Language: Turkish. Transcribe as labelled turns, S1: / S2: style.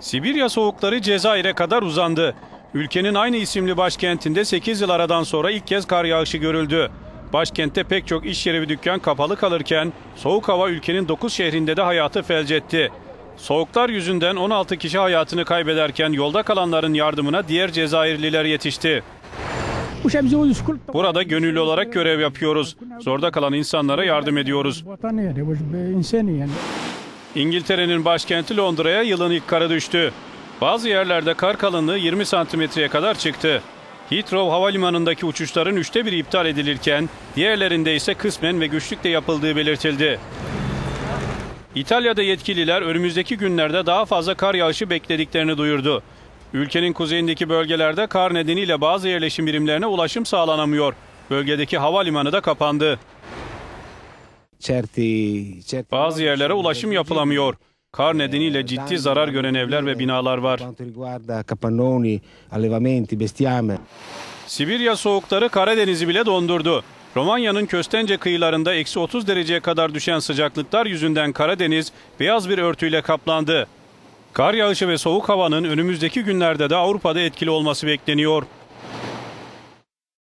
S1: Sibirya soğukları Cezayir'e kadar uzandı. Ülkenin aynı isimli başkentinde 8 yıl aradan sonra ilk kez kar yağışı görüldü. Başkentte pek çok iş yeri ve dükkan kapalı kalırken soğuk hava ülkenin 9 şehrinde de hayatı felç etti. Soğuklar yüzünden 16 kişi hayatını kaybederken yolda kalanların yardımına diğer Cezayirliler yetişti. Burada gönüllü olarak görev yapıyoruz. Zorda kalan insanlara yardım ediyoruz. İngiltere'nin başkenti Londra'ya yılın ilk karı düştü. Bazı yerlerde kar kalınlığı 20 santimetreye kadar çıktı. Heathrow havalimanındaki uçuşların üçte biri iptal edilirken diğerlerinde ise kısmen ve güçlükle yapıldığı belirtildi. İtalya'da yetkililer önümüzdeki günlerde daha fazla kar yağışı beklediklerini duyurdu. Ülkenin kuzeyindeki bölgelerde kar nedeniyle bazı yerleşim birimlerine ulaşım sağlanamıyor. Bölgedeki havalimanı da kapandı. Bazı yerlere ulaşım yapılamıyor. Kar nedeniyle ciddi zarar gören evler ve binalar var. Sibirya soğukları Karadeniz'i bile dondurdu. Romanya'nın Köstence kıyılarında eksi 30 dereceye kadar düşen sıcaklıklar yüzünden Karadeniz beyaz bir örtüyle kaplandı. Kar yağışı ve soğuk havanın önümüzdeki günlerde de Avrupa'da etkili olması bekleniyor.